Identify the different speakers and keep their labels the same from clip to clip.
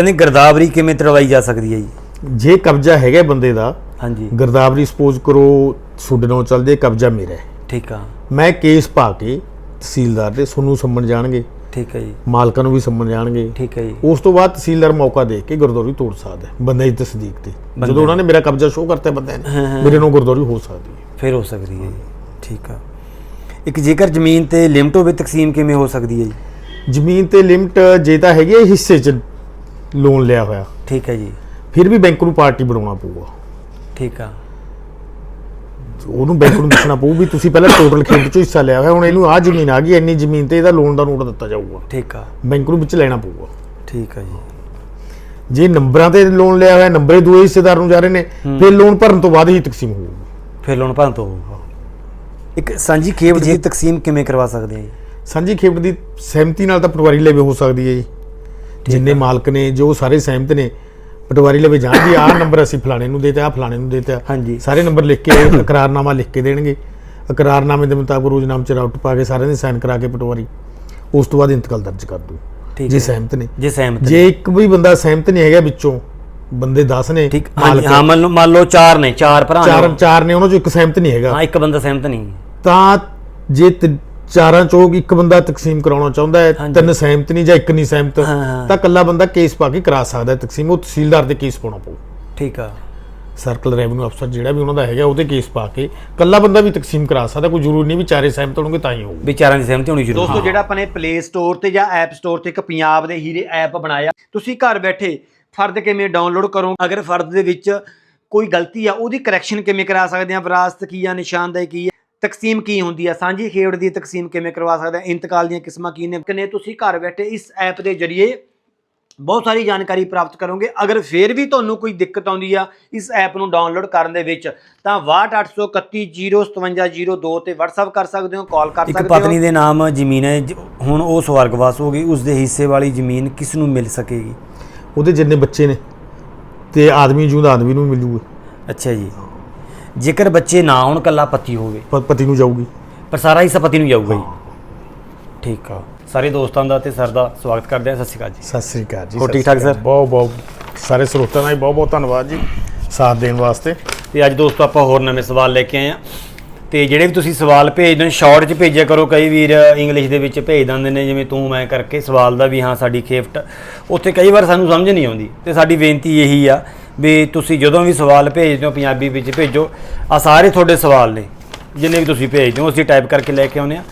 Speaker 1: ਕਹਿੰਦੇ ਗਰਦਾਵਰੀ ਕਿਵੇਂ ਤਰਵਾਈ ਜਾ ਸਕਦੀ ਹੈ ਜੀ?
Speaker 2: ਜੇ ਕਬਜ਼ਾ ਹੈਗਾ ਬੰਦੇ ਦਾ
Speaker 1: ਹਾਂਜੀ।
Speaker 2: ਗਰਦਾਵਰੀ ਸਪੋਜ਼ ਕਰੋ ਸੁਡਨੋਂ ਚੱਲਦੇ ਕਬਜ਼ਾ ਮੇਰਾ ਹੈ।
Speaker 1: ਠੀਕ ਆ।
Speaker 2: ਮੈਂ ਕੇਸ ਪਾ ਕੇ ਤਹਿਸੀਲਦਾਰ ਦੇ ਤੁਹਾਨੂੰ ਸੰਮਣ ਜਾਣਗੇ।
Speaker 1: ਠੀਕ ਹੈ ਜੀ।
Speaker 2: ਮਾਲਕਾਂ ਨੂੰ ਵੀ ਸੰਮਣ ਜਾਣਗੇ।
Speaker 1: ਠੀਕ ਹੈ ਜੀ।
Speaker 2: ਉਸ ਤੋਂ ਬਾਅਦ ਤਹਿਸੀਲਦਾਰ ਮੌਕਾ ਦੇ ਕੇ ਗੁਰਦੌਰੀ ਤੋੜ ਸਕਦਾ ਹੈ ਬੰਦੇ ਦੀ ਤਸਦੀਕ ਤੇ। ਜਦੋਂ ਉਹਨਾਂ ਨੇ ਮੇਰਾ ਕਬਜ਼ਾ ਸ਼ੋਅ ਕਰਤਾ ਬੰਦੇ ਨੇ। ਮੇਰੇ ਨੂੰ ਗੁਰਦੌਰੀ ਹੋ ਸਕਦੀ ਹੈ।
Speaker 1: ਫਿਰ ਹੋ ਸਕਦੀ ਹੈ ਜੀ। ਠੀਕ ਆ। ਇੱਕ ਜੇਕਰ ਜ਼ਮੀਨ ਤੇ ਲਿਮਟ ਹੋਵੇ ਤਕਸੀਮ ਕਿਵੇਂ ਹੋ ਸਕਦੀ ਹੈ ਜੀ?
Speaker 2: ਜ਼ਮੀਨ ਤੇ ਲਿਮਟ ਜੇ ਤਾਂ ਹੈਗੀ ਹੈ ਹਿੱਸੇ 'ਚ ਲੋਨ ਲਿਆ ਹੋਇਆ।
Speaker 1: ਠੀਕ ਹੈ ਜੀ।
Speaker 2: ਫਿਰ ਵੀ ਬੈਂਕ ਨੂੰ ਪਾਰਟੀ ਬਣਾਉਣਾ ਪਊਗਾ।
Speaker 1: ਠੀਕ ਆ।
Speaker 2: ਉਹਨੂੰ ਬੈਂਕ ਨੂੰ ਦੱਸਣਾ ਪਊ ਵੀ ਤੁਸੀਂ ਪਹਿਲਾਂ ਟੋਟਲ ਖੇਡ 'ਚੋਂ ਹਿੱਸਾ ਲਿਆ ਹੋਇਆ ਹੁਣ ਇਹਨੂੰ ਆਹ ਜ਼ਮੀਨ ਆ ਗਈ ਇੰਨੀ ਜ਼ਮੀਨ ਤੇ ਇਹਦਾ ਲੋਨ ਦਾ ਨੋਟ ਦਿੱਤਾ ਜਾਊਗਾ।
Speaker 1: ਠੀਕ ਆ।
Speaker 2: ਬੈਂਕ ਨੂੰ ਵਿੱਚ ਲੈਣਾ ਪਊਗਾ।
Speaker 1: ਠੀਕ ਆ ਜੀ।
Speaker 2: ਜੇ ਨੰਬਰਾਂ ਤੇ ਲੋਨ ਲਿਆ ਹੋਇਆ ਨੰਬਰੇ ਦੂਏ ਹਿੱਸੇਦਾਰ ਨੂੰ ਜਾ ਰਹੇ ਨੇ ਫਿਰ ਲੋਨ ਭਰਨ ਤੋਂ ਬਾਅਦ ਹੀ ਤਕਸੀਮ ਹੋਊਗੀ।
Speaker 1: ਫਿਰ ਲੋਨ ਭਰਨ ਤੋਂ ਹੋਊਗਾ। ਇੱਕ ਸਾਂਝੀ ਖੇਪ ਦੀ ਤਕਸੀਮ ਕਿਵੇਂ ਕਰਵਾ ਸਕਦੇ ਆ ਜੀ?
Speaker 2: ਸਾਂਝੀ ਖੇਪ ਦੀ ਸਹਿਮਤੀ ਨਾਲ ਤਾਂ ਪਟਵਾਰੀ ਲਵੇ ਹੋ ਸਕਦੀ ਹੈ ਜੀ। ਜਿੰਨੇ ਮਾਲਕ ਨੇ ਜੋ ਸਾਰੇ ਸਹਿਮਤ ਨੇ ਪਟਵਾਰੀ ਲਵੇ ਜਾਣ ਵੀ ਆਹ ਨੰਬਰ ਅਸੀਂ ਫਲਾਣੇ ਨੂੰ ਦੇਤਾ ਆਹ ਫਲਾਣੇ ਨੂੰ ਦੇਤਾ।
Speaker 1: ਹਾਂਜੀ।
Speaker 2: ਸਾਰੇ ਨੰਬਰ ਲਿਖ ਕੇ ਇਕਰਾਰਨਾਮਾ ਲਿਖ ਕੇ ਦੇਣਗੇ। ਇਕਰਾਰਨਾਮੇ ਦੇ ਮੁਤਾਬਕ ਰੋਜ਼ਨਾਮ ਚ ਰਾਊਟ ਪਾ ਕੇ ਸਾਰਿਆਂ ਦੇ ਸਾਈਨ ਕਰਾ ਕੇ ਪਟਵਾਰੀ ਉਸ ਤੋਂ ਬਾਅਦ ਇੰਤਕਾਲ ਦਰਜ ਕਰ ਦੂ। ਜੇ ਸਹਿਮਤ ਨੇ।
Speaker 1: ਜੇ ਸਹਿਮਤ
Speaker 2: ਜੇ ਇੱਕ ਵੀ ਬੰਦਾ ਸਹਿਮਤ ਨਹੀਂ ਹੈਗਾ ਵਿੱਚੋਂ ਬੰਦੇ 10 ਨੇ
Speaker 1: ਠੀਕ ਹਾਂ ਮੰਨ ਲਓ ਮੰਨ ਲਓ ਚਾਰ ਨੇ ਚਾਰ ਭਰਾ
Speaker 2: ਚਾਰ
Speaker 1: ਨੇ
Speaker 2: ਚਾਰ ਨੇ ਉਹਨਾਂ ਚੋਂ ਇੱਕ ਸਹਿਮਤ ਨਹੀਂ ਹੈਗਾ।
Speaker 1: ਹਾਂ ਇੱਕ ਬੰਦਾ ਸਹਿਮਤ ਨਹੀਂ।
Speaker 2: ਤਾਂ ਜੇ ਚਾਰਾਂ ਚੋਂ ਇੱਕ ਬੰਦਾ ਤਕਸੀਮ ਕਰਾਉਣਾ ਚਾਹੁੰਦਾ ਹੈ। ਤਿੰਨ ਸਹਿਮਤ ਨਹੀਂ ਜਾਂ ਇੱਕ ਨਹੀਂ ਸਹਿਮਤ। ਤਾਂ ਇਕੱਲਾ ਬੰਦਾ ਕੇਸ ਪਾ ਕੇ ਕਰਾ ਸਕਦਾ ਹੈ ਤਕਸੀਮ ਉਹ ਤਹਿਸੀਲਦਾਰ ਦੇ ਕੇਸ ਪਾਉਣਾ ਪਊ।
Speaker 1: ਠੀਕ ਆ।
Speaker 2: ਸਰਕਲ ਰੈਵਨਿਊ ਅਫਸਰ ਜਿਹੜਾ ਵੀ ਉਹਨਾਂ ਦਾ ਹੈਗਾ ਉਹਦੇ ਕੇਸ ਪਾ ਕੇ ਇਕੱਲਾ ਬੰਦਾ ਵੀ ਤਕਸੀਮ ਕਰਾ ਸਕਦਾ ਕੋਈ ਜ਼ਰੂਰੀ ਨਹੀਂ ਵੀ ਚਾਰੇ ਸਹਿਮਤ ਹੋਣਗੇ ਤਾਂ ਹੀ ਹੋਊ
Speaker 1: ਵਿਚਾਰਾਂ ਦੀ ਸਹਿਮਤੀ ਹੋਣੀ ਜ਼ਰੂਰੀ
Speaker 3: ਦੋਸਤੋ ਜਿਹੜਾ ਆਪਾਂ ਨੇ ਪਲੇ ਸਟੋਰ ਤੇ ਜਾਂ ਐਪ ਸਟੋਰ ਤੇ ਇੱਕ ਪੰਜਾਬ ਦੇ ਹੀਰੇ ਐਪ ਬਣਾਇਆ ਤੁਸੀਂ ਘਰ ਬੈਠੇ ਫਰਦ ਕਿਵੇਂ ਡਾਊਨਲੋਡ ਕਰੋ? ਅਗਰ ਫਰਦ ਦੇ ਵਿੱਚ ਕੋਈ ਗਲਤੀ ਆ ਉਹਦੀ ਕਰੈਕਸ਼ਨ ਕਿਵੇਂ ਕਰਾ ਸਕਦੇ ਆ? ਵਿਰਾਸਤ ਕੀ ਆ ਨਿਸ਼ਾਨਦੇਹੀ ਕੀ ਤਕਸੀਮ ਕੀ ਹੁੰਦੀ ਆ? ਸਾਂਝੀ ਖੇਡ ਦੀ ਤਕਸੀਮ ਕਿਵੇਂ ਕਰਵਾ ਸਕਦੇ ਆ? ਇੰਤਕਾਲ ਦੀਆਂ ਕਿਸਮਾਂ ਕੀ ਨੇ? ਕਿਨੇ ਤੁਸੀਂ ਘਰ ਬੈਠੇ ਇਸ ਐਪ ਦੇ ਜ਼ਰੀਏ ਬਹੁਤ ਸਾਰੀ ਜਾਣਕਾਰੀ ਪ੍ਰਾਪਤ ਕਰੋਗੇ। ਅਗਰ ਫੇਰ ਵੀ ਤੁਹਾਨੂੰ ਕੋਈ ਦਿੱਕਤ ਆਉਂਦੀ ਆ ਇਸ ਐਪ ਨੂੰ ਡਾਊਨਲੋਡ ਕਰਨ ਦੇ ਵਿੱਚ ਤਾਂ 62831057002 ਤੇ WhatsApp ਕਰ ਸਕਦੇ ਹੋ ਕਾਲ ਕਰ
Speaker 1: ਇੱਕ
Speaker 3: ਸਕਦੇ ਹੋ।
Speaker 1: ਪਤਨੀ ਦੇ ਨਾਮ ਜ਼ਮੀਨ ਹੈ ਹੁਣ ਉਹ ਸਵਰਗਵਾਸ ਹੋ ਗਈ ਉਸ ਦੇ ਹਿੱਸੇ ਵਾਲੀ ਜ਼ਮੀਨ ਕਿਸ ਨੂੰ ਮਿਲ ਸਕੇਗੀ?
Speaker 2: ਉਹਦੇ ਜਿੰਨੇ ਬੱਚੇ ਨੇ ਤੇ ਆਦਮੀ ਜੂਦਾ ਆਦਮੀ ਨੂੰ ਮਿਲੂਗਾ।
Speaker 1: ਅੱਛਾ ਜੀ। ਜੇਕਰ ਬੱਚੇ ਨਾ ਹੋਣ ਕੱਲਾ ਪਤੀ ਹੋਵੇ।
Speaker 2: ਪ- ਪਤੀ ਨੂੰ ਜਾਊਗੀ।
Speaker 1: ਪਰ ਸਾਰਾ ਹਿੱਸਾ ਪਤੀ ਨੂੰ ਜਾਊਗਾ ਜੀ। ਠੀਕ ਆ। ਸਾਰੇ ਦੋਸਤਾਂ ਦਾ ਤੇ ਸਰ ਦਾ ਸਵਾਗਤ ਕਰਦੇ ਆ ਸਤਿ ਸ਼੍ਰੀ ਅਕਾਲ ਜੀ।
Speaker 2: ਸਤਿ ਸ੍ਰੀ ਅਕਾਲ ਜੀ
Speaker 1: ਹੋਰ
Speaker 2: ਸਤਿ
Speaker 1: ਠੀਕ ਠਾਕ
Speaker 2: ਸ੍ਰੀ? ਅਕਾਲ।
Speaker 1: ਸਰ?
Speaker 2: ਬਹੁਤ ਬਹੁਤ ਸਾਰੇ ਸਰੋਤਿਆਂ ਦਾ ਵੀ ਬਹੁਤ ਬਹੁਤ ਧੰਨਵਾਦ ਜੀ ਸਾਥ ਦੇਣ ਵਾਸਤੇ।
Speaker 1: ਤੇ ਅੱਜ ਦੋਸਤੋ ਆਪਾਂ ਹੋਰ ਨਵੇਂ ਸਵਾਲ ਲੈ ਕੇ ਆਏ ਆ ਤੇ ਜਿਹੜੇ ਵੀ ਤੁਸੀਂ ਸਵਾਲ ਭੇਜਦੇ ਹੋ ਸ਼ਾਰਟ 'ਚ ਭੇਜਿਆ ਕਰੋ। ਕਈ ਵੀਰ ਇੰਗਲਿਸ਼ ਦੇ ਵਿੱਚ ਭੇਜ ਦਿੰਦੇ ਨੇ ਜਿਵੇਂ ਤੂੰ ਮੈਂ ਕਰਕੇ ਸਵਾਲ ਦਾ ਵੀ ਹਾਂ ਸਾਡੀ ਖੇਫਟ। ਉੱਥੇ ਕਈ ਵਾਰ ਸਾਨੂੰ ਸਮਝ ਨਹੀਂ ਆਉਂਦੀ। ਤੇ ਸਾਡੀ ਬੇਨਤੀ ਇਹੀ ਆ ਵੀ ਤੁਸੀਂ ਜਦੋਂ ਵੀ ਸਵਾਲ ਭੇਜਦੇ ਹੋ ਪੰਜਾਬੀ ਵਿੱਚ ਭੇਜੋ। ਆ ਸਾਰੇ ਤੁਹਾਡੇ ਸਵਾਲ ਨੇ ਜਿੰਨੇ ਵੀ ਤੁਸੀਂ ਭੇਜਦੇ ਹੋ ਅਸੀਂ ਟਾਈਪ ਕਰਕੇ ਲੈ ਕੇ ਆਉਂਦੇ ਆ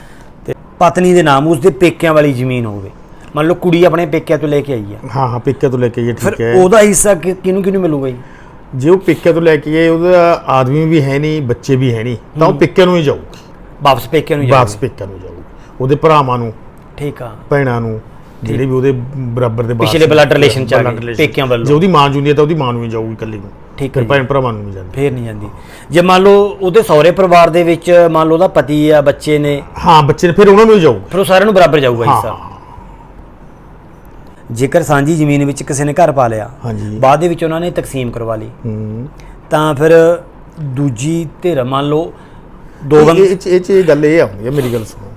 Speaker 1: ਤੇ ਪਤਨੀ ਦੇ ਨਾਮ ਉਸ ਦੇ ਪੇਕਿਆਂ ਵਾਲੀ ਜ਼ਮੀਨ ਹੋਵੇ। ਮੰਨ ਲਓ ਕੁੜੀ ਆਪਣੇ ਪੇਕਿਆਂ ਤੋਂ ਲੈ ਕੇ ਆਈ ਆ
Speaker 2: ਹਾਂ ਹਾਂ ਪੇਕੇ ਤੋਂ ਲੈ ਕੇ ਇਹ
Speaker 1: ਫਿਰ
Speaker 2: ਠੀਕ ਹੈ।
Speaker 1: ਉਹਦਾ ਹਿੱਸਾ ਕਿ- ਕਿਹਨੂੰ ਕਿਹਨੂੰ ਮਿਲੂਗਾ ਜੀ?
Speaker 2: ਜੇ ਉਹ ਪੇਕੇ ਤੋਂ ਲੈ ਕੇ ਗਏ ਉਹਦਾ ਆਦਮੀ ਵੀ ਹੈ ਨਹੀਂ ਬੱਚੇ ਵੀ ਹੈ ਨਹੀਂ ਤਾਂ ਉਹ ਪੇਕੇ ਨੂੰ ਹੀ ਜਾਊ।
Speaker 1: ਵਾਪਸ ਪੇਕਿਆਂ ਨੂੰ
Speaker 2: ਵਾਪਸ
Speaker 1: ਜਾਊਗਾ।
Speaker 2: ਪੇਕੇ ਨੂੰ ਜਾਊ ਉਹਦੇ ਭਰਾਵਾਂ ਨੂੰ
Speaker 1: ਠੀਕ ਆ।
Speaker 2: ਭੈਣਾਂ ਨੂੰ ਜਿਹੜੇ ਵੀ ਉਹਦੇ ਬਰਾਬਰ ਦੇ
Speaker 1: ਪਿਛਲੇ
Speaker 2: ਵਾਰਸ ਨੇ,
Speaker 1: blood relation ਚ ਆ ਗਏ। ਪੇਕਿਆਂ ਵੱਲੋਂ।
Speaker 2: ਜੇ ਉਹਦੀ ਮਾਂ ਜੁੰਦੀ ਹੈ ਤਾਂ ਉਹਦੀ ਮਾਂ ਨੂੰ ਹੀ ਜਾਊਗੀ ਇਕੱਲੀ ਨੂੰ।
Speaker 1: ਠੀਕ ਹੈ।
Speaker 2: ਭੈਣ ਭਰਾਵਾਂ ਨੂੰ ਨਹੀਂ ਜਾਂਦੀ।
Speaker 1: ਫੇਰ ਨਹੀਂ ਜਾਂਦੀ। ਜੇ ਮੰਨ ਲਓ ਉਹਦੇ ਸਹੁਰੇ ਪਰਿਵਾਰ ਦੇ ਵਿੱਚ ਮੰਨ ਲਓ ਉਹਦਾ ਪਤੀ ਆ ਬੱਚੇ ਨੇ
Speaker 2: ਹਾਂ ਬੱਚੇ ਨੇ ਫਿਰ ਉਹਨਾਂ ਨੂੰ ਹੀ ਜਾਊ।
Speaker 1: ਫਿਰ ਉਹ ਸਾਰਿਆਂ ਨੂੰ ਬਰਾਬਰ ਜਾਊਗਾ ਹਿੱਸਾ ਜੇਕਰ ਸਾਂਝੀ ਜ਼ਮੀਨ ਵਿੱਚ ਕਿਸੇ ਨੇ ਘਰ ਪਾ ਲਿਆ
Speaker 2: ਹਾਂਜੀ।
Speaker 1: ਬਾਅਦ ਦੇ ਵਿੱਚ ਉਹਨਾਂ ਨੇ ਤਕਸੀਮ ਕਰਵਾ ਲਈ।
Speaker 2: ਹੂੰ।
Speaker 1: ਤਾਂ ਫਿਰ ਦੂਜੀ ਧਿਰ ਮੰਨ ਲਓ ਦੋ ਬੰਦੇ
Speaker 2: ਇਹ ਇਹ ਗੱਲ ਇਹ ਆਉਂਦੀ ਹੈ ਮੇਰੀ ਗੱਲ ਸੁਣੋ।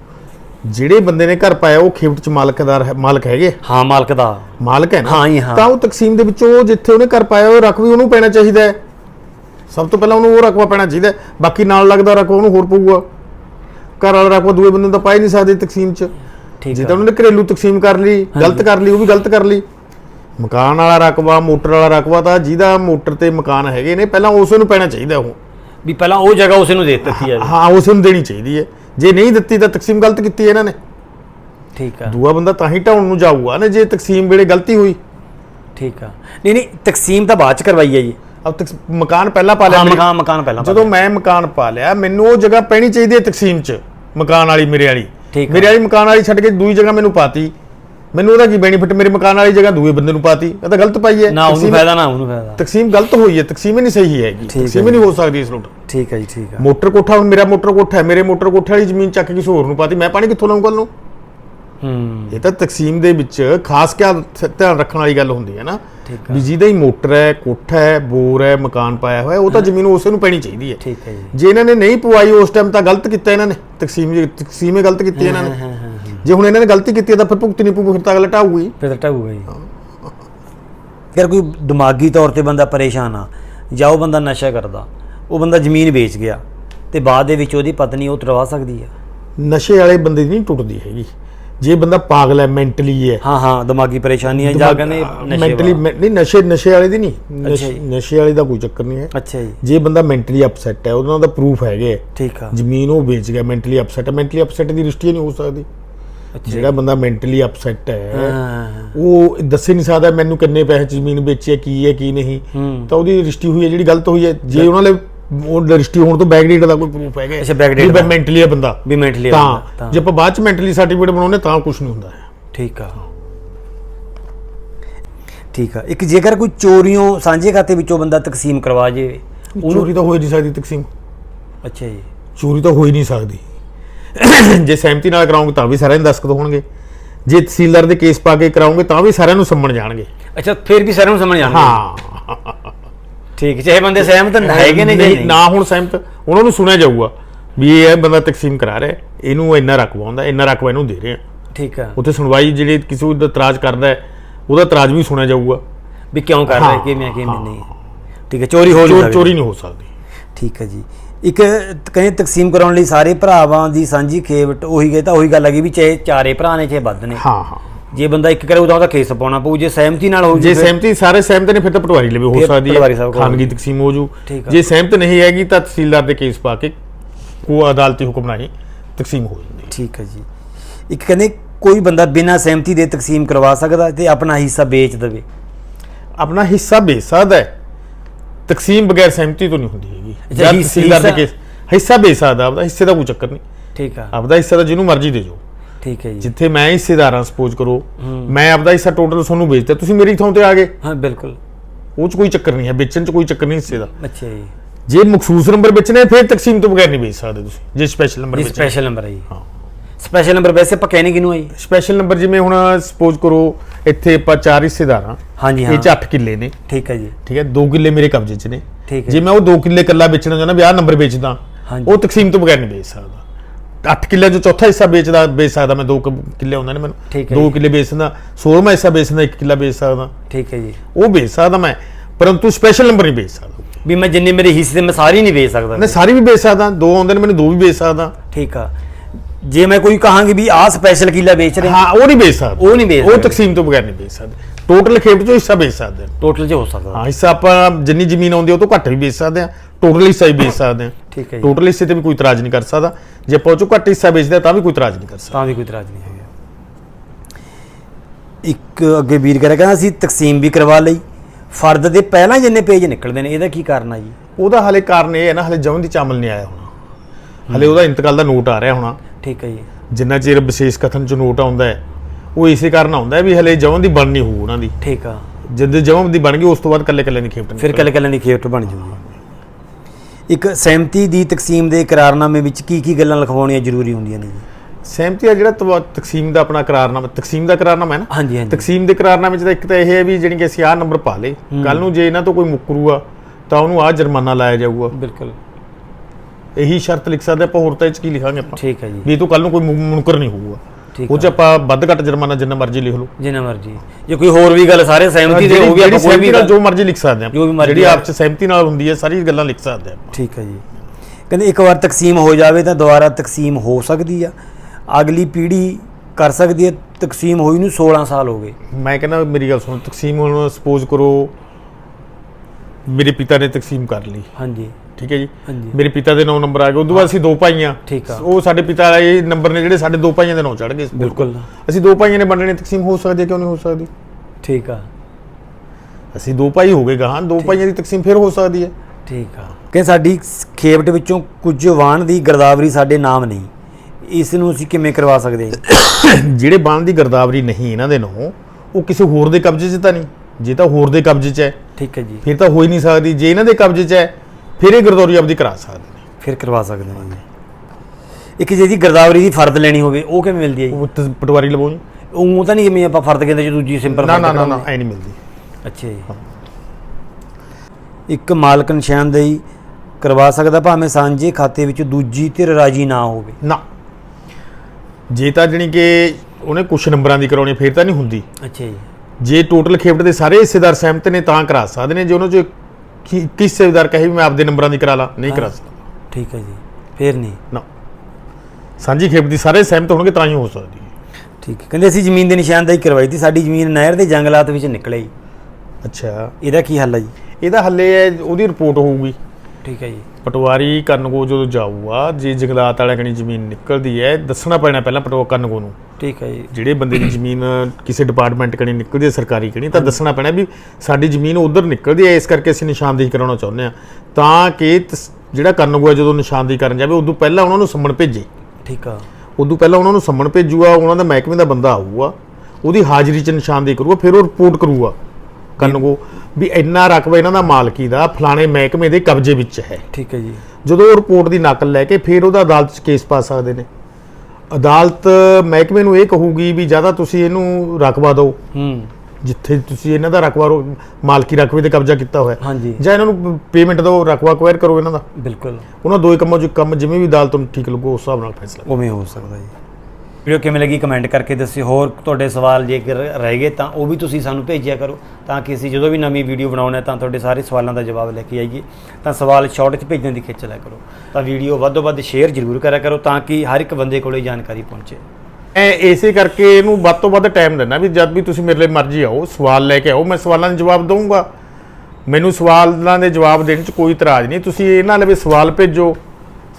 Speaker 2: ਜਿਹੜੇ ਬੰਦੇ ਨੇ ਘਰ ਪਾਇਆ ਉਹ ਖੇਤ ਚ ਮਾਲਕਦਾਰ ਹੈ ਮਾਲਕ ਹੈਗੇ?
Speaker 1: ਹਾਂ ਮਾਲਕ ਦਾ
Speaker 2: ਮਾਲਕ ਹੈ ਨਾ?
Speaker 1: ਹਾਂ ਜੀ, ਹਾਂ।
Speaker 2: ਤਾਂ ਉਹ ਤਕਸੀਮ ਦੇ ਵਿੱਚ ਉਹ ਜਿੱਥੇ ਉਹਨੇ ਘਰ ਪਾਇਆ ਉਹ ਰਕਬੀ ਉਹਨੂੰ ਪੈਣਾ ਚਾਹੀਦਾ ਹੈ। ਸਭ ਤੋਂ ਪਹਿਲਾਂ ਉਹਨੂੰ ਉਹ ਰਕਬਾ ਪੈਣਾ ਚਾਹੀਦਾ ਹੈ। ਬਾਕੀ ਨਾਲ ਲੱਗਦਾ ਰਕਬਾ ਉਹਨੂੰ ਹੋਰ ਪਊਗਾ। ਘਰ ਵਾਲਾ ਰਕਬਾ ਦੂਏ ਬੰਦੇ ਨੂੰ ਤਾਂ ਪਾ ਹੀ ਨਹੀਂ ਸਕਦੇ ਤਕਸੀਮ 'ਚ।
Speaker 1: ਠੀਕ
Speaker 2: ਜੇ
Speaker 1: ਆ।
Speaker 2: ਤਾਂ ਉਹਨੇ ਘਰੇਲੂ ਤਕਸੀਮ ਕਰ ਲਈ ਗਲਤ ਕਰ ਲਈ ਉਹ ਵੀ ਗਲਤ ਕਰ ਲਈ। ਮਕਾਨ ਵਾਲਾ ਰਕਬਾ ਮੋਟਰ ਵਾਲਾ ਰਕਬਾ ਤਾਂ ਜਿਹਦਾ ਮੋਟਰ ਤੇ ਮਕਾਨ ਹੈਗੇ ਨੇ ਪਹਿਲਾਂ ਉਸ ਨੂੰ ਪੈਣਾ ਚਾਹੀਦਾ ਉਹ।
Speaker 1: ਵੀ ਪਹਿਲਾਂ ਉਹ ਜਗ੍ਹਾ ਉਸੇ ਨੂੰ ਦੇ ਦਿੱਤੀ ਜਾਵੇ।
Speaker 2: ਹਾਂ ਉਸ ਨੂੰ ਦੇਣੀ ਚਾਹੀਦੀ ਹੈ। ਜੇ ਨਹੀਂ ਦਿੱਤੀ ਤਾਂ ਤਕਸੀਮ ਗਲਤ ਕੀਤੀ ਇਹਨਾਂ ਨੇ।
Speaker 1: ਠੀਕ ਆ।
Speaker 2: ਦੂਆ ਬੰਦਾ ਤਾਂ ਹੀ ਢਾਉਣ ਨੂੰ ਜਾਊਗਾ ਨਾ ਜੇ ਤਕਸੀਮ ਵੇਲੇ ਗਲਤੀ ਹੋਈ।
Speaker 1: ਠੀਕ ਆ। ਨਹੀਂ ਨਹੀਂ ਤਕਸੀਮ ਤਾਂ ਬਾਅਦ ਚ ਕਰਵਾਈ ਹੈ ਜੀ।
Speaker 2: ਅਬ ਤੱਕ ਮਕਾਨ ਪਹਿਲਾਂ ਪਾ ਲਿਆ
Speaker 1: ਮਕਾਨ ਮਕਾਨ ਪਹਿਲਾਂ
Speaker 2: ਜਦੋਂ ਮੈਂ ਮਕਾਨ ਪਾ ਲਿਆ ਮੈਨੂੰ ਉਹ ਜਗ੍ਹਾ ਪੈਣੀ ਚਾਹੀਦੀ ਹੈ ਤਕਸੀਮ 'ਚ ਮਕਾਨ ਵਾਲੀ ਮੇਰੇ ਵਾਲੀ। ਮੇਰੇ ਵਾਲੀ ਮਕਾਨ ਵਾਲੀ ਛੱਡ ਕੇ ਦੂਜੀ ਜਗ੍ਹਾ ਮੈਨੂੰ ਪਾਤੀ। ਮੈਨੂੰ ਉਹਦਾ ਕੀ ਬੈਨੀਫਿਟ ਮੇਰੇ ਮਕਾਨ ਵਾਲੀ ਜਗ੍ਹਾ ਦੂਏ ਬੰਦੇ ਨੂੰ ਪਾਤੀ। ਇਹ ਤਾਂ ਗਲਤ ਪਾਈ ਹੈ।
Speaker 1: ਨਾ ਉਹਨੂੰ
Speaker 2: ਤਕਸੀਮ-
Speaker 1: ਫਾਇਦਾ ਨਾ ਉਹਨੂੰ ਫਾਇਦਾ।
Speaker 2: ਤਕਸੀਮ ਗਲਤ ਹੋਈ ਹੈ। ਤਕਸੀਮ ਹੀ ਨਹੀਂ ਸਹੀ ਹੈਗੀ।
Speaker 1: ਹੈ
Speaker 2: ਤਕਸੀਮ ਹੀ ਨਹੀਂ ਹੋ ਸਕਦੀ ਇਸ ਲੋਟ
Speaker 1: ਠੀਕ ਹੈ ਜੀ ਠੀਕ ਆ
Speaker 2: ਮੋਟਰ ਕੋਠਾ ਹੁਣ ਮੇਰਾ ਮੋਟਰ ਕੋਠਾ ਹੈ। ਮੇਰੇ ਮੋਟਰ ਕੋਠੇ ਵਾਲੀ ਜ਼ਮੀਨ ਚੱਕ ਕੇ ਕਿਸੇ ਹੋਰ ਨੂੰ ਪਾਤੀ। ਮੈਂ ਪਾਣੀ ਕਿੱਥੋਂ ਲਾਉਂਗਾ ਨੂੰ
Speaker 1: ਹੂੰ।
Speaker 2: ਇਹ ਤਾਂ ਤਕਸੀਮ ਦੇ ਵਿੱਚ ਖਾਸ ਕਿਆ ਧਿਆਨ ਰੱਖਣ ਵਾਲੀ ਗੱਲ ਹੁੰਦੀ ਹੈ ਨਾ।
Speaker 1: ਠੀਕ
Speaker 2: ਵੀ ਜਿਹਦਾ ਹੀ ਮੋਟਰ ਹੈ ਕੋਠਾ ਹੈ ਬੋਰ ਹੈ ਮਕਾਨ ਪਾਇਆ ਹੋਇਆ ਉਹ ਤਾਂ ਜ਼ਮੀਨ ਉਸੇ ਨੂੰ ਪੈਣੀ ਚਾਹੀਦੀ ਹੈ।
Speaker 1: ਠੀਕ ਹੈ ਜੀ।
Speaker 2: ਜੇ ਇਹਨਾਂ ਨੇ ਨਹੀਂ ਪਵਾਈ ਉਸ ਟਾਈਮ ਤਾਂ ਗਲਤ ਕੀਤਾ ਇਹਨਾਂ ਨੇ। ਤਕਸੀਮ ਤਕਸੀਮੇ ਗਲਤ ਕੀਤੀ ਇਹਨਾਂ
Speaker 1: ਹਾਂ
Speaker 2: ਨੇ।
Speaker 1: ਹਾਂ ਹਾਂ।
Speaker 2: ਜੇ ਹੁਣ ਇਹਨਾਂ ਨੇ ਗਲਤੀ ਕੀਤੀ ਹੈ ਤਾਂ ਫਿਰ ਭੁਗਤਣੀ ਪਊ ਫਿਰ ਤਾਂ ਅਗਲਾ ਢਾਊਗੀ
Speaker 1: ਫਿਰ ਤਾਂ ਢਾਊਗਾ ਜੀ। ਅਗਰ ਕੋਈ ਦਿਮਾਗੀ ਤੌਰ ਤੇ ਬੰਦਾ ਪਰੇਸ਼ਾਨ ਆ ਜਾਂ ਉਹ ਬੰਦਾ ਨਸ਼ਾ ਕਰਦਾ ਉਹ ਬੰਦਾ ਜ਼ਮੀਨ ਵੇਚ ਗਿਆ ਤੇ ਬਾਅਦ ਦੇ ਵਿੱਚ ਉਹਦੀ ਪਤਨੀ ਉਹ ਤੁਰਵਾ ਸਕਦੀ ਆ।
Speaker 2: ਨਸ਼ੇ ਵਾਲੇ ਬੰਦੇ ਦੀ ਨਹੀਂ ਟੁੱਟਦੀ ਹੈਗੀ। ਜੇ ਬੰਦਾ ਪਾਗਲ ਹੈ ਮੈਂਟਲੀ ਹੈ।
Speaker 1: ਹਾਂ ਹਾਂ ਦਿਮਾਗੀ ਪਰੇਸ਼ਾਨੀਆਂ ਜਾਂ ਕਹਿੰਦੇ ਨਸ਼ੇ
Speaker 2: ਮੈਂਟਲੀ। ਨਹੀਂ ਨਸ਼ੇ ਨਸ਼ੇ ਵਾਲੇ ਦੀ ਨਹੀਂ। ਨਸ਼- ਵਾਲੇ ਦਾ ਕੋਈ ਚੱਕਰ ਨਹੀਂ ਹੈ।
Speaker 1: ਅੱਛਾ ਜੀ।
Speaker 2: ਜੇ ਬੰਦਾ ਮੈਂਟਲੀ ਅਪਸੈਟ ਹੈ ਉਹਨਾਂ ਦਾ ਪ੍ਰੂਫ ਹੈਗੇ।
Speaker 1: ਠੀਕ ਆ।
Speaker 2: ਜ਼ਮੀਨ ਉਹ ਵੇਚ ਗਿਆ ਮੈਂਟਲੀ ਅਪਸੈਟ ਹੈ। ਮੈਂਟਲੀ ਅਪਸੈਟ ਦੀ ਰਿਸ਼ਤੀ ਨਹੀਂ ਹੋ ਸਕਦੀ। ਜਿਹੜਾ ਬੰਦਾ ਮੈਂਟਲੀ ਅਪਸੈਟ ਹੈ ਉਹ ਦੱਸ ਨਹੀਂ ਸਕਦਾ ਮੈਨੂੰ ਕਿੰਨੇ ਪੈਸੇ ਜ਼ਮੀਨ ਵੇਚੀ ਹੈ ਕੀ ਹੈ ਕੀ ਨਹੀਂ। ਤਾਂ ਉਹਦੀ ਰਿਸ਼ਤੀ ਹੋਈ ਹੈ ਜਿਹੜੀ ਗਲਤ ਹੋਈ ਹੈ। ਜੇ ਉਹਨਾਂ ਨੇ ਉਹ ਰਿਸ਼ਤੀ ਹੋਣ ਤੋਂ ਬੈਕਡੇਟ ਦਾ ਕੋਈ ਪ੍ਰੂਫ ਹੈਗਾ
Speaker 1: ਅੱਛਾ, backdate ਦਾ।
Speaker 2: ਮੈਂਟਲੀ ਹੈ ਬੰਦਾ।
Speaker 1: ਵੀ ਮੈਂਟਲੀ
Speaker 2: ਤਾਂ ਜੇ ਆਪਾਂ ਬਾਅਦ ਚ ਮੈਂਟਲੀ ਸਰਟੀਫਿਕੇਟ ਬਣਾਉਨੇ ਤਾਂ ਕੁਝ ਨਹੀਂ ਹੁੰਦਾ।
Speaker 1: ਠੀਕ ਆ ਠੀਕ ਆ। ਇੱਕ ਜੇਕਰ ਕੋਈ ਚੋਰੀਆਂ ਸਾਂਝੇ ਖਾਤੇ ਵਿੱਚੋਂ ਬੰਦਾ ਤਕਸੀਮ ਕਰਵਾ ਜੇ ਉਹਨੂੰ
Speaker 2: ਚੋਰੀ ਤਾਂ ਹੋ ਹੀ ਨਹੀਂ ਸਕਦੀ ਤਕਸੀਮ।
Speaker 1: ਅੱਛਾ ਜੀ।
Speaker 2: ਚੋਰੀ ਤਾਂ ਹੋ ਹੀ ਨਹੀਂ ਸਕਦੀ। ਜੇ ਸਹਿਮਤੀ ਨਾਲ ਕਰਾਉਂਗੇ ਤਾਂ ਵੀ ਸਾਰਿਆਂ ਦੇ ਦਸਤਖਤ ਹੋਣਗੇ। ਜੇ ਤਹਿਸੀਲਦਾਰ ਦੇ ਕੇਸ ਪਾ ਕੇ ਕਰਾਉਂਗੇ ਤਾਂ ਵੀ ਸਾਰਿਆਂ ਨੂੰ ਸੰਮਣ ਜਾਣਗੇ।
Speaker 1: ਅੱਛਾ ਫਿਰ ਵੀ ਸਾਰਿਆਂ ਨੂੰ ਸਮਝ ਆਣਗੇ
Speaker 2: ਹਾਂ।
Speaker 1: ਠੀਕ ਚਾਹੇ ਬੰਦੇ ਸਹਿਮਤ ਹੈਗੇ ਨੇ ਜਾਂ
Speaker 2: ਨਾ ਹੁਣ ਸਹਿਮਤ ਉਹਨਾਂ ਨੂੰ ਸੁਣਿਆ ਜਾਊਗਾ ਵੀ ਇਹ ਬੰਦਾ ਤਕਸੀਮ ਕਰਾ ਰਿਹਾ ਇਹਨੂੰ ਇੰਨਾ ਰਕਬਾ ਹੁੰਦਾ ਇੰਨਾ ਰਕਬਾ ਇਹਨੂੰ ਦੇ ਰਹੇ ਆ
Speaker 1: ਠੀਕ ਆ
Speaker 2: ਉੱਥੇ ਸੁਣਵਾਈ ਜਿਹੜੇ ਕਿਸੇ ਦਾ ਇਤਰਾਜ਼ ਕਰਦਾ ਹੈ ਉਹਦਾ ਇਤਰਾਜ਼ ਵੀ ਸੁਣਿਆ ਜਾਊਗਾ।
Speaker 1: ਵੀ ਕਿਉਂ ਕਰ ਰਿਹਾ ਕਿਵੇਂ ਕਿਵੇਂ ਨਹੀਂ। ਠੀਕ ਹੈ ਚੋਰੀ ਹੋ ਸਕਦੀ
Speaker 2: ਚੋਰੀ ਨਹੀਂ ਹੋ ਸਕਦੀ।
Speaker 1: ਠੀਕ ਹੈ ਜੀ। ਇੱਕ ਕਹਿੰਦੇ ਤਕਸੀਮ ਕਰਾਉਣ ਲਈ ਸਾਰੇ ਭਰਾਵਾਂ ਦੀ ਸਾਂਝੀ ਖੇਵਟ ਉਹੀ ਗਏ ਤਾਂ ਉਹੀ ਗੱਲ ਹੈਗੀ ਵੀ ਚਾਹੇ ਚਾਰੇ ਭਰਾ ਨੇ ਚਾਹੇ ਵੱਧ ਨੇ।
Speaker 2: ਹਾਂ ਹਾਂ।
Speaker 1: ਜੇ ਬੰਦਾ ਇੱਕ ਕਰੇ ਉਹਦਾ ਉਹਦਾ ਕੇਸ ਪਾਉਣਾ ਪਊ ਜੇ ਸਹਿਮਤੀ ਨਾਲ ਹੋ
Speaker 2: ਜੇ ਸਹਿਮਤੀ ਸਾਰੇ ਸਹਿਮਤ ਨੇ ਫਿਰ ਤਾਂ ਪਟਵਾਰੀ ਲਵੇ ਹੋ ਸਕਦੀ ਹੈ। ਖਾਨਗੀ ਤਕਸੀਮ ਹੋ ਜੂ। ਜੇ ਸਹਿਮਤ ਨਹੀਂ ਹੈਗੀ ਤਾਂ ਤਹਿਸੀਲਦਾਰ ਦੇ ਕੇਸ ਪਾ ਕੇ ਕੋ ਅਦਾਲਤੀ ਹੁਕਮ ਨਾਲ ਹੀ ਤਕਸੀਮ ਹੋ ਜਾਂਦੀ ਹੈ।
Speaker 1: ਠੀਕ ਹੈ ਜੀ। ਇੱਕ ਕਹਿੰਦੇ ਕੋਈ ਬੰਦਾ ਬਿਨਾਂ ਸਹਿਮਤੀ ਦੇ ਤਕਸੀਮ ਕਰਵਾ ਸਕਦਾ ਤੇ ਆਪਣਾ ਹਿੱਸਾ ਵੇਚ ਦੇਵੇ।
Speaker 2: ਆਪਣਾ ਹਿੱਸਾ ਵੇਚ ਸਕਦਾ ਹੈ। ਤਕਸੀਮ ਬਗੈਰ ਸਹਿਮਤੀ ਤੋਂ ਨਹੀਂ ਹੁੰਦੀ ਹੈਗੀ। ਜਦ
Speaker 1: ਹਿੱਸ-
Speaker 2: ਤਹਿਸੀਲਦਾਰ ਦੇ ਕੇਸ ਹਿੱਸਾ ਵੇਚ ਸਕਦਾ ਆਪਦਾ ਹਿੱਸੇ ਦਾ ਕੋਈ ਚੱਕਰ ਨਹੀਂ।
Speaker 1: ਠੀਕ ਆ।
Speaker 2: ਆਪਦਾ ਹਿੱਸਾ ਤਾਂ ਜਿਹਨੂੰ ਮਰਜ਼ੀ ਦੇ ਜੋ
Speaker 1: ਠੀਕ ਹੈ ਜੀ।
Speaker 2: ਜਿੱਥੇ ਮੈਂ ਹਿੱਸੇਦਾਰ ਹਾਂ ਸਪੋਜ਼ ਕਰੋ ਮੈਂ ਆਪਦਾ ਹਿੱਸਾ ਟੋਟਲ ਤੁਹਾਨੂੰ ਵੇਚਤਾ ਤੁਸੀਂ ਮੇਰੀ ਥਾਂ ਤੇ ਆ ਗਏ।
Speaker 1: ਹਾਂ ਬਿਲਕੁਲ।
Speaker 2: ਉਹ ਚ ਕੋਈ ਚੱਕਰ ਨਹੀਂ ਹੈ ਵੇਚਣ ਚ ਕੋਈ ਚੱਕਰ ਨਹੀਂ ਹਿੱਸੇ ਦਾ।
Speaker 1: ਅੱਛਾ ਜੀ।
Speaker 2: ਜੇ ਮਖਸੂਸ ਨੰਬਰ ਵੇਚਣੇ ਫਿਰ ਤਕਸੀਮ ਤੋਂ ਬਗੈਰ ਨਹੀਂ ਵੇਚ ਸਕਦੇ ਤੁਸੀਂ ਜੇ ਸਪੈਸ਼ਲ ਨੰਬਰ ਵੇਚਣੇ
Speaker 1: ਸਪੈਸ਼ਲ ਨੰਬਰ ਹੈ ਜੀ।
Speaker 2: ਹਾਂ।
Speaker 1: ਸਪੈਸ਼ਲ ਨੰਬਰ ਵੈਸੇ ਆਪਾਂ ਕਹਿਣੇ ਕਿਨੂੰ ਆ ਜੀ
Speaker 2: ਸਪੈਸ਼ਲ ਨੰਬਰ ਜਿਵੇਂ ਹੁਣ ਸਪੋਜ਼ ਕਰੋ ਇੱਥੇ ਆਪਾਂ ਚਾਰ ਹਿੱਸੇਦਾਰ ਹਾਂ।
Speaker 1: ਹਾਂਜੀ ਹਾਂ।
Speaker 2: ਇਹ ਚ 8 ਕਿੱਲੇ ਨੇ।
Speaker 1: ਠੀਕ ਹੈ ਜੀ।
Speaker 2: ਠੀਕ ਹੈ 2 ਕਿੱਲੇ ਮੇਰੇ ਕਬਜ਼ੇ 'ਚ ਨੇ।
Speaker 1: ਠੀਕ ਹੈ।
Speaker 2: ਜੇ ਮੈਂ ਉਹ 2 ਕਿੱਲੇ ਇਕੱਲਾ ਵੇਚਣਾ ਚਾਹੁੰਦਾ ਵੀ ਆਹ ਨੰਬਰ ਵੇਚਦਾ। ਉਹ ਤਕਸੀਮ ਤੋਂ ਬਗੈਰ ਨਹੀਂ ਵੇਚ ਸਕਦਾ। 8 ਕਿੱਲੇ ਜੋ ਚੌਥਾ ਹਿੱਸਾ ਵੇਚਦਾ ਵੇਚ ਸਕਦਾ ਮੈਂ 2 ਕਿੱਲੇ ਹੁੰਦੇ ਨੇ ਮੈਨੂੰ।
Speaker 1: ਠੀਕ ਹੈ
Speaker 2: 2
Speaker 1: ਜੀ।
Speaker 2: ਕਿੱਲੇ ਵੇਚਦਾ 16ਵਾਂ ਹਿੱਸਾ ਵੇਚਦਾ 1 ਕਿੱਲਾ ਵੇਚ ਸਕਦਾ।
Speaker 1: ਠੀਕ ਹੈ ਜੀ।
Speaker 2: ਉਹ ਵੇਚ ਸਕਦਾ ਮੈਂ ਪਰੰਤੂ ਸਪੈਸ਼ਲ ਨੰਬਰ ਨਹੀਂ ਵੇਚ ਸਕਦਾ।
Speaker 1: ਵੀ ਮੈਂ ਜਿੰਨੇ ਮੇਰੇ ਹਿੱਸੇ ਮੈਂ ਸਾਰੀ ਨਹੀਂ ਵੇਚ ਸਕਦਾ।
Speaker 2: ਮੈਂ ਸਾਰੀ ਵੀ ਵੇਚ ਸਕਦਾ ਦੋ ਆਉਂਦੇ ਨੇ ਮੈਨੂੰ ਦੋ ਵੀ ਵੇਚ ਸਕਦਾ।
Speaker 1: ਠੀਕ ਆ। ਜੇ ਮੈਂ ਕੋਈ ਕਹਾਂਗੀ ਵੀ ਆਹ ਸਪੈਸ਼ਲ ਕਿੱਲਾ ਵੇਚ ਰਿਹਾ।
Speaker 2: ਹਾਂ ਉਹ ਨਹੀਂ ਵੇਚ ਸਕਦਾ।
Speaker 1: ਉਹ ਨਹੀਂ ਵੇਚ
Speaker 2: ਉਹ
Speaker 1: ਸਕਦੇ।
Speaker 2: ਤਕਸੀਮ ਤੋਂ ਬਗੈਰ ਨਹੀਂ ਵੇਚ ਸਕਦੇ। ਟੋਟਲ ਖੇਪ ਚੋਂ ਹਿੱਸਾ ਵੇਚ ਸਕਦੇ ਹਾਂ।
Speaker 1: ਟੋਟਲ 'ਚ ਹੋ ਸਕਦਾ।
Speaker 2: ਹਾਂ ਹਿੱਸਾ ਆਪਾਂ ਜਿੰਨੀ ਜ਼ਮੀਨ ਆਉਂਦੀ ਆ, ਉਹ ਤੋਂ ਘੱਟ ਵੀ ਵੇਚ ਸਕਦੇ ਆ ਟੋਟਲ ਹਿੱਸਾ ਹੀ ਵੇਚ ਸਕਦੇ ਆ
Speaker 1: ਠੀਕ ਹੈ ਜੀ।
Speaker 2: ਟੋਟਲ ਹਿੱਸੇ ਤੇ ਵੀ ਕੋਈ ਇਤਰਾਜ਼ ਨਹੀਂ ਕਰ ਸਕਦਾ। ਜੇ ਆਪਾਂ ਉਹ ਚੋਂ ਘੱਟ ਹਿੱਸਾ ਵੇਚਦੇ ਆ ਤਾਂ ਵੀ ਕੋਈ ਇਤਰਾਜ਼ ਨਹੀਂ ਕਰ ਸਕਦਾ।
Speaker 1: ਤਾਂ ਵੀ ਕੋਈ ਇਤਰਾਜ਼ ਨਹੀਂ ਹੈਗਾ। ਇੱਕ ਅੱਗੇ ਵੀਰ ਕਰਿਆ ਕਹਿੰਦਾ ਅਸੀਂ ਤਕਸੀਮ ਵੀ ਕਰਵਾ ਲਈ। ਫਰਦ ਦੇ ਪਹਿਲਾਂ ਜਿੰਨੇ ਪੇਜ ਨਿਕਲਦੇ ਨੇ ਇਹਦਾ ਕੀ ਕਾਰਨ ਆ ਜੀ?
Speaker 2: ਉਹਦਾ ਹਲੇ ਕਾਰਨ ਇਹ ਹੈ ਨਾ ਹਲੇ ਜਮਨ ਦੀ ਚਾਮਲ ਨਹੀਂ ਆਇਆ ਹੋਣਾ। ਹਲੇ ਉਹਦਾ ਇੰਤਕਾਲ ਦਾ ਨੋਟ ਆ ਰਿਹਾ ਹੋਣਾ।
Speaker 1: ਠੀਕ ਹੈ ਜੀ।
Speaker 2: ਜਿੰਨਾ ਚਿਰ ਵਿਸ਼ੇਸ਼ ਕਥਨ ਚ ਨੋਟ ਆਉਂਦਾ ਹੈ ਉਹ ਇਸੇ ਕਾਰਨ ਆਉਂਦਾ ਹੈ ਵੀ ਹਲੇ ਜਮਨ ਦੀ ਬਣਨੀ ਹੋਊ ਉਹਨਾਂ ਦੀ।
Speaker 1: ਠੀਕ ਆ।
Speaker 2: ਜਦ ਜਮਨ ਦੀ ਬਣ ਗਈ ਉਸ ਤੋਂ ਬਾਅਦ ਕੱਲੇ ਕੱਲੇ ਦੀ ਖੇਪਟ
Speaker 1: ਫਿਰ ਕੱਲੇ ਕੱਲੇ ਦੀ ਖੇਟ ਬਣ ਜੂਗੀ। ਇੱਕ ਸਹਿਮਤੀ ਦੀ ਤਕਸੀਮ ਦੇ ਇਕਰਾਰਨਾਮੇ ਵਿੱਚ ਕੀ ਕੀ ਗੱਲਾਂ ਲਿਖਵਾਉਣੀਆਂ ਜ਼ਰੂਰੀ ਹੁੰਦੀਆਂ ਨੇ ਜੀ?
Speaker 2: ਸਹਿਮਤੀ ਆ ਜਿਹੜਾ ਤਕਸੀਮ ਦਾ ਆਪਣਾ ਕਰਾਰਨਾਮਾ ਤਕਸੀਮ ਦਾ ਕਰਾਰਨਾਮਾ ਹੈ ਨਾ?
Speaker 1: ਹਾਂਜੀ ਹਾਂਜੀ।
Speaker 2: ਤਕਸੀਮ ਦੇ ਕਰਾਰਨਾਮੇ ਚ ਤਾਂ ਇੱਕ ਤਾਂ ਇਹ ਹੈ ਵੀ ਜਿਹੜੀ ਕਿ ਅਸੀਂ ਆਹ ਨੰਬਰ ਪਾ ਲੇ ਕੱਲ ਨੂੰ ਜੇ ਇਹਨਾਂ ਤੋਂ ਕੋਈ ਮੁੱਕਰੂਗਾ ਤਾਂ ਉਹਨੂੰ ਆਹ ਜੁਰਮਾਨਾ ਲਾਇਆ ਜਾਊਗਾ।
Speaker 1: ਬਿਲਕੁਲ।
Speaker 2: ਇਹੀ ਸ਼ਰਤ ਲਿਖ ਸਕਦੇ ਆਪਾਂ ਹੋਰ ਤਾਂ ਇਹ ਚ ਕੀ ਲਿਖਾਂਗੇ ਆਪਾਂ?
Speaker 1: ਠੀਕ ਹੈ ਜੀ।
Speaker 2: ਵੀ ਇਹ ਤੋਂ ਕੱਲ ਨੂੰ ਕੋਈ ਮੁ- ਮੁਨਕਰ ਨਹੀਂ ਹੋਊਗਾ।
Speaker 1: ਠੀਕ
Speaker 2: ਉਹ ਚ ਆਪਾਂ ਵੱਧ ਘੱਟ ਜੁਰਮਾਨਾ ਜਿੰਨਾ ਮਰਜ਼ੀ ਲਿਖ ਲਓ।
Speaker 1: ਜਿੰਨਾ ਮਰਜ਼ੀ। ਜੇ ਕੋਈ ਹੋਰ ਵੀ ਗੱਲ ਸਾਰੇ ਸਹਿਮਤੀ ਦੇ
Speaker 2: ਜਿਹੜੀ
Speaker 1: ਹੋ
Speaker 2: ਜਿਹੜੀ
Speaker 1: ਆਪਾਂ ਕੋਈ
Speaker 2: ਸਹਿਮਤੀ
Speaker 1: ਵੀ
Speaker 2: ਨਾਲ ਜੋ ਮਰਜ਼ੀ ਲਿਖ ਸਕਦੇ
Speaker 1: ਜੋ ਵੀ
Speaker 2: ਆਪਾਂ
Speaker 1: ਮਰਜ਼ੀ
Speaker 2: ਜਿਹੜੀ। ਆਪ ਚ ਸਹਿਮਤੀ ਨਾਲ ਹੁੰਦੀ ਹੈ ਸਾਰੀ ਗੱਲਾਂ ਲਿਖ ਸਕਦੇ ਆਪਾਂ।
Speaker 1: ਠੀਕ ਹੈ ਜੀ। ਕਹਿੰਦੇ ਇੱਕ ਵਾਰ ਤਕਸੀਮ ਹੋ ਜਾਵੇ ਤਾਂ ਦੁਬਾਰਾ ਤਕਸੀਮ ਹੋ ਸਕਦੀ ਆ। ਅਗਲੀ ਪੀੜ੍ਹੀ ਕਰ ਸਕਦੀ ਹੈ ਤਕਸੀਮ ਹੋਈ ਨੂੰ 16 ਸਾਲ ਹੋ ਗਏ।
Speaker 2: ਮੈਂ ਕਹਿੰਦਾ ਮੇਰੀ ਗੱਲ ਸੁਣੋ ਤਕਸੀਮ ਹੁਣ ਸਪੋਜ਼ ਕਰੋ ਮੇਰੇ ਪਿਤਾ ਨੇ ਤਕਸੀਮ ਕਰ ਲਈ।
Speaker 1: ਹਾਂਜੀ।
Speaker 2: ਠੀਕ ਹੈ ਜੀ?
Speaker 1: ਹਾਂਜੀ।
Speaker 2: ਮੇਰੇ ਪਿਤਾ ਦੇ ਨੌ ਨੰਬਰ ਆ ਗਏ ਉਦੋਂ ਬਾਅਦ ਅਸੀਂ ਦੋ ਭਾਈਆਂ
Speaker 1: ਠੀਕ ਆ।
Speaker 2: ਉਹ ਸਾਡੇ ਪਿਤਾ ਦਾ ਇਹ ਨੰਬਰ ਨੇ ਜਿਹੜੇ ਸਾਡੇ ਦੋ ਭਾਈਆਂ ਦੇ ਨਾਂ ਚੜ ਗਏ
Speaker 1: ਬਿਲਕੁਲ
Speaker 2: ਅਸੀਂ ਦੋ ਭਾਈਆਂ ਨੇ ਵੰਡਣੇ ਤਕਸੀਮ ਹੋ ਸਕਦੀ ਹੈ ਕਿਉਂ ਨਹੀਂ ਹੋ ਸਕਦੀ?
Speaker 1: ਠੀਕ ਆ।
Speaker 2: ਅਸੀਂ ਦੋ ਭਾਈ ਹੋ ਗਏ ਗਾਹਾਂ ਦੋ ਭਾਈਆਂ ਦੀ ਤਕਸੀਮ ਫਿਰ ਹੋ ਸਕਦੀ ਹੈ।
Speaker 1: ਠੀਕ ਆ। ਕਿ ਸਾਡੀ ਖੇਵਟ ਵਿੱਚੋਂ ਕੁਝ ਵਾਹਣ ਦੀ ਗਰਦਾਵਰੀ ਸਾਡੇ ਨਾਮ ਨਹੀਂ। ਇਸ ਨੂੰ ਅਸੀਂ ਕਿਵੇਂ ਕਰਵਾ ਸਕਦੇ ਹਾਂ?
Speaker 2: ਜਿਹੜੇ ਬਾਣ ਦੀ ਗਰਦਾਵਰੀ ਨਹੀਂ ਇਹਨਾਂ ਦੇ ਨਾਂ ਉਹ ਕਿਸੇ ਹੋਰ ਦੇ ਕਬਜ਼ੇ 'ਚ ਤਾਂ ਨਹੀਂ। ਜੇ ਤਾਂ ਹੋਰ ਦੇ ਕਬਜ਼ੇ 'ਚ ਹੈ।
Speaker 1: ਠੀਕ ਹੈ ਜੀ।
Speaker 2: ਫਿਰ ਤਾਂ ਹੋ ਹੀ ਨਹੀਂ ਸਕਦੀ। ਜੇ ਇਹਨਾਂ ਦੇ ਕਬਜ਼ੇ 'ਚ ਹੈ ਫਿਰ ਇਹ ਗਰਦੌਰੀ ਆਪਦੀ ਕਰਾ ਸਕਦੇ ਨੇ।
Speaker 1: ਫਿਰ ਕਰਵਾ ਸਕਦੇ ਹਾਂ ਜੀ। ਇੱਕ ਜਿਹਦੀ ਗਰਦਾਵਰੀ ਦੀ ਫਰਦ ਲੈਣੀ ਹੋਵੇ ਉਹ ਕਿਵੇਂ ਮਿਲਦੀ ਹੈ ਜੀ?
Speaker 2: ਉਹ ਤ- ਪਟਵਾਰੀ ਲਵੋ ਜੀ।
Speaker 1: ਉਹ ਤਾਂ ਨਹੀਂ ਜਿਵੇਂ ਆਪਾਂ ਫਰਦ ਕਹਿੰਦੇ ਜੀ ਦੂਜੀ ਸਿੰਪਲ
Speaker 2: ਨਾ ਨਾ ਨਾ ਨਾ ਐ ਨਹੀਂ ਮਿਲਦੀ।
Speaker 1: ਅੱਛਾ ਜੀ। ਇੱਕ ਮਾਲਕ ਨਿਸ਼ਾਨਦੇਹੀ ਕਰਵਾ ਸਕਦਾ ਭਾਵੇਂ ਸਾਂਝੇ ਖਾਤੇ ਵਿੱਚ ਦੂਜੀ ਧਿਰ ਰਾਜੀ ਨਾ ਹੋਵੇ।
Speaker 2: ਨਾ। ਜੇ ਤਾਂ ਜਣੀ ਕਿ ਉਹਨੇ ਕੁਝ ਨੰਬਰਾਂ ਦੀ ਕਰਾਉਣੀ ਫਿਰ ਤਾਂ ਨਹੀਂ ਹੁੰਦੀ।
Speaker 1: ਅੱਛਾ ਜੀ।
Speaker 2: ਜੇ ਟੋਟਲ ਖੇਪਟ ਦੇ ਸਾਰੇ ਹਿੱਸੇਦਾਰ ਸਹਿਮਤ ਨੇ ਤਾਂ ਕਰਾ ਸਕਦੇ ਨੇ। ਜੇ ਉਹਨਾਂ ਚ ਕੀ- ਕਿਸ ਹਿੱਸੇਦਾਰ ਕਹੇ ਵੀ ਮੈਂ ਆਪਦੇ ਨੰਬਰਾਂ ਦੀ ਕਰਾ ਲਾਂ? ਨਹੀਂ ਕਰਾ ਸਕਦਾ।
Speaker 1: ਠੀਕ ਹੈ ਜੀ ਫੇਰ ਨਹੀਂ।
Speaker 2: ਨਾ। ਸਾਂਝੀ ਖੇਪ ਦੀ ਸਾਰੇ ਸਹਿਮਤ ਹੋਣਗੇ ਤਾਂ ਹੀ ਹੋ ਸਕਦੀ ਹੈ।
Speaker 1: ਠੀਕ ਹੈ ਕਹਿੰਦੇ ਅਸੀਂ ਜ਼ਮੀਨ ਦੀ ਨਿਸ਼ਾਨਦਾਹੀ ਕਰਵਾਈ ਤੀ ਸਾਡੀ ਜ਼ਮੀਨ ਨਹਿਰ ਦੇ ਜੰਗਲਾਤ ਵਿੱਚ ਨਿਕਲੇ
Speaker 2: ਅੱਛਾ।
Speaker 1: ਇਹਦਾ ਕੀ ਹੱਲ ਹੈ ਜੀ?
Speaker 2: ਇਹਦਾ ਹੱਲੇ ਹੈ ਉਹਦੀ ਰਿਪੋਰਟ ਹੋਊਗੀ।
Speaker 1: ਠੀਕ ਹੈ ਜੀ।
Speaker 2: ਪਟਵਾਰੀ ਕਰਨਗੋ ਜਦੋਂ ਜਾਊਗਾ ਜੇ ਜੰਗਲਾਤ ਵਾਲਿਆਂ ਕਣੀ ਜ਼ਮੀਨ ਨਿਕਲਦੀ ਹੈ ਦੱਸਣਾ ਪੈਣਾ ਪਹਿਲਾਂ ਪਟਵਾ ਕਰਨਗੋ ਨੂੰ।
Speaker 1: ਠੀਕ ਹੈ ਜੀ।
Speaker 2: ਜਿਹੜੇ ਬੰਦੇ ਦੀ ਜ਼ਮੀਨ ਕਿਸੇ ਡਿਪਾਰਟਮੈਂਟ ਕਣੀ ਨਿਕਲਦੀ ਹੈ ਸਰਕਾਰੀ ਕਣੀ ਤਾਂ ਦੱਸਣਾ ਪੈਣਾ ਵੀ ਸਾਡੀ ਜ਼ਮੀਨ ਉਧਰ ਨਿਕਲਦੀ ਹੈ ਇਸ ਕਰਕੇ ਅਸੀਂ ਨਿਸ਼ਾਨਦੇਹੀ ਕਰਾਉਣਾ ਚਾਹੁੰਦੇ ਹਾਂ। ਤਾਂ ਕਿ ਜਿਹੜਾ ਕਰਨਗੋ ਜਦੋਂ ਨਿਸ਼ਾਨਦੇਹੀ ਕਰਨ ਜਾਵੇ ਉਦੋਂ ਪਹਿਲਾਂ ਉਹਨਾਂ ਨੂੰ ਸੰਮਣ ਭੇਜੇ।
Speaker 1: ਠੀਕ ਆ।
Speaker 2: ਉਦੋਂ ਪਹਿਲਾਂ ਉਹਨਾਂ ਨੂੰ ਸੰਮਣ ਭੇਜੂਗਾ ਉਹਨਾਂ ਦਾ ਮਹਿਕਮੇ ਦਾ ਬੰਦਾ ਆਊਗਾ ਉਹਦੀ ਹਾਜ਼ਰੀ 'ਚ ਨਿਸ਼ਾਨਦੇਹੀ ਕਰੂਗਾ ਫਿਰ ਉਹ ਰਿਪੋਰਟ ਕਰੂਗਾ ਕਰਨਗੋ ਵੀ ਇੰਨਾ ਰਕਬਾ ਇਹਨਾਂ ਦਾ ਮਾਲਕੀ ਦਾ ਫਲਾਣੇ ਮਹਿਕਮੇ ਦੇ ਕਬਜ਼ੇ ਵਿੱਚ ਹੈ।
Speaker 1: ਠੀਕ ਹੈ ਜੀ।
Speaker 2: ਜਦੋਂ ਉਹ ਰਿਪੋਰਟ ਦੀ ਨਕਲ ਲੈ ਕੇ ਫਿਰ ਉਹਦਾ ਅਦਾਲਤ 'ਚ ਕੇਸ ਪਾ ਸਕਦੇ ਨੇ। ਅਦਾਲਤ ਮਹਿਕਮੇ ਨੂੰ ਇਹ ਕਹੂਗੀ ਵੀ ਜ਼ਿਆਦਾ ਤੁਸੀਂ ਇਹਨੂੰ ਰਕਬਾ ਦਿਓ।
Speaker 1: ਹੂੰ।
Speaker 2: ਜਿੱਥੇ ਤੁਸੀਂ ਇਹਨਾਂ ਦਾ ਰਕਬਾ ਮਾਲਕੀ ਰਕਬੇ ਤੇ ਕਬਜ਼ਾ ਕੀਤਾ ਹੋਇਆ।
Speaker 1: ਹਾਂਜੀ।
Speaker 2: ਜਾਂ ਇਹਨਾਂ ਨੂੰ ਪੇਮੈਂਟ ਦਿਓ ਰਕਬਾ ਕੁਐਰ ਕਰੋ ਇਹਨਾਂ ਦਾ।
Speaker 1: ਬਿਲਕੁਲ।
Speaker 2: ਉਹਨਾਂ ਦੋਏ ਕੰਮਾਂ 'ਚ ਕੰਮ ਜਿਵੇਂ ਵੀ ਅਦਾਲਤ ਨੂੰ ਠੀਕ ਲੱਗੋ ਉਸ ਹਿਸਾਬ ਨਾਲ ਫੈਸਲਾ
Speaker 1: ਉਵੇਂ ਹੋ ਸਕਦਾ ਜੀ। ਵੀਡੀਓ ਕਿਵੇਂ ਲੱਗੀ ਕਮੈਂਟ ਕਰਕੇ ਦੱਸਿਓ। ਹੋਰ ਤੁਹਾਡੇ ਸਵਾਲ ਜੇਕਰ ਰਹਿ ਗਏ ਤਾਂ ਉਹ ਵੀ ਤੁਸੀਂ ਸਾਨੂੰ ਭੇਜਿਆ ਕਰੋ ਤਾਂ ਕਿ ਅਸੀਂ ਜਦੋਂ ਵੀ ਨਵੀਂ ਵੀਡੀਓ ਬਣਾਉਣਾ ਹੈ ਤਾਂ ਤੁਹਾਡੇ ਸਾਰੇ ਸਵਾਲਾਂ ਦਾ ਜਵਾਬ ਲੈ ਕੇ ਆਈਏ। ਤਾਂ ਸਵਾਲ ਸ਼ਾਰਟ 'ਚ ਭੇਜਣ ਦੀ ਖਿੱਚ ਲਿਆ ਕਰੋ। ਤਾਂ ਵੀਡੀਓ ਵੱਧ ਤੋਂ ਵੱਧ ਸ਼ੇਅਰ ਜ਼ਰੂਰ ਕਰਿਆ ਕਰੋ ਤਾਂ ਕਿ ਹਰ ਇੱਕ ਬੰਦੇ ਕੋਲੇ ਜਾਣਕਾਰੀ ਪਹੁੰਚੇ।
Speaker 2: ਐ ਇਸੇ ਕਰਕੇ ਇਹਨੂੰ ਵੱਧ ਤੋਂ ਵੱਧ ਟਾਈਮ ਦਿੰਦਾ ਵੀ ਜਦ ਵੀ ਤੁਸੀਂ ਮੇਰੇ ਲਈ ਮਰਜ਼ੀ ਆਓ, ਸਵਾਲ ਲੈ ਕੇ ਆਓ, ਮੈਂ ਸਵਾਲਾਂ ਦੇ ਜਵਾਬ ਦਊਂਗਾ। ਮੈਨੂੰ ਸਵਾਲਾਂ ਦੇ ਜਵਾਬ ਦੇਣ 'ਚ ਕੋਈ ਇਤਰਾਜ਼ ਨਹੀਂ। ਤੁਸੀਂ ਇਹਨਾਂ ਲਵੇ ਸਵਾਲ ਭੇਜੋ,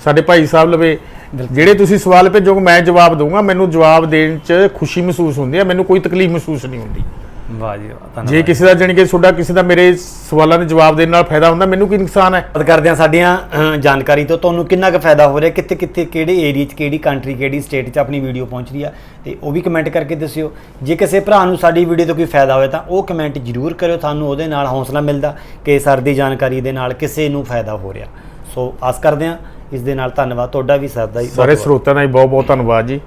Speaker 2: ਸਾਡੇ ਭਾਈ ਸਾਹਿਬ ਲਵੇ ਜਿਹੜੇ ਤੁਸੀਂ ਸਵਾਲ ਭੇਜੋਗੇ ਮੈਂ ਜਵਾਬ ਦਊਂਗਾ। ਮੈਨੂੰ ਜਵਾਬ ਦੇਣ 'ਚ ਖੁਸ਼ੀ ਮਹਿਸੂਸ ਹੁੰਦੀ ਹੈ। ਮੈਨੂੰ ਕੋਈ ਤਕਲੀਫ ਮਹਿਸੂਸ ਨਹੀਂ ਹੁੰਦੀ।
Speaker 1: ਵਾਹ ਜੀ ਵਾਹ,
Speaker 2: ਜੇ
Speaker 1: ਧੰਨਵਾਦ
Speaker 2: ਕਿਸੇ ਦਾ ਜਾਣੀ ਕਿ ਤੁਹਾਡਾ ਕਿਸੇ ਦਾ ਮੇਰੇ ਸਵਾਲਾਂ ਦੇ ਜਵਾਬ ਦੇਣ ਨਾਲ ਫਾਇਦਾ ਹੁੰਦਾ ਮੈਨੂੰ ਕੀ ਨੁਕਸਾਨ ਹੈ?
Speaker 1: ਬਾਤ ਕਰਦੇ ਹਾਂ ਸਾਡੀਆਂ ਅਹ, ਜਾਣਕਾਰੀ ਤੋਂ। ਤੁਹਾਨੂੰ ਕਿੰਨਾ ਕੁ ਫਾਇਦਾ ਹੋ ਰਿਹਾ? ਕਿੱਥੇ ਕਿੱਥੇ ਕਿਹੜੇ ਏਰੀਆ 'ਚ ਕਿਹੜੀ ਕੰਟਰੀ ਕਿਹੜੀ ਸਟੇਟ 'ਚ ਆਪਣੀ ਵੀਡੀਓ ਪਹੁੰਚ ਰਹੀ ਆ? ਤੇ ਉਹ ਵੀ ਕਮੈਂਟ ਕਰਕੇ ਦੱਸਿਓ। ਜੇ ਕਿਸੇ ਭਰਾ ਨੂੰ ਸਾਡੀ ਵੀਡੀਓ ਤੋਂ ਕੋਈ ਫਾਇਦਾ ਹੋਇਆ ਤਾਂ ਉਹ ਕਮੈਂਟ ਜ਼ਰੂਰ ਕਰਿਓ। ਤੁਹਾਨੂੰ ਉਹਦੇ ਨਾਲ ਹੌਸਲਾ ਮਿਲਦਾ ਕਿ ਸਰ ਦੀ ਜਾਣਕਾਰੀ ਦੇ ਨਾਲ ਕਿਸੇ ਨੂੰ ਫਾਇਦਾ ਹੋ ਰਿਹਾ। ਸੋ ਆਸ ਕਰਦੇ ਹਾਂ ਇਸ ਦੇ ਨਾਲ ਧੰਨਵਾਦ ਤੁਹਾਡਾ ਵੀ ਸਰ ਦਾ ਹੀ
Speaker 2: ਸਾਰੇ
Speaker 1: ਬਹੁਤ-ਬਹੁਤ।
Speaker 2: ਸਰੋਤਿਆਂ ਦਾ ਵੀ ਬਹੁਤ ਬਹੁਤ ਧੰਨਵਾਦ ਜੀ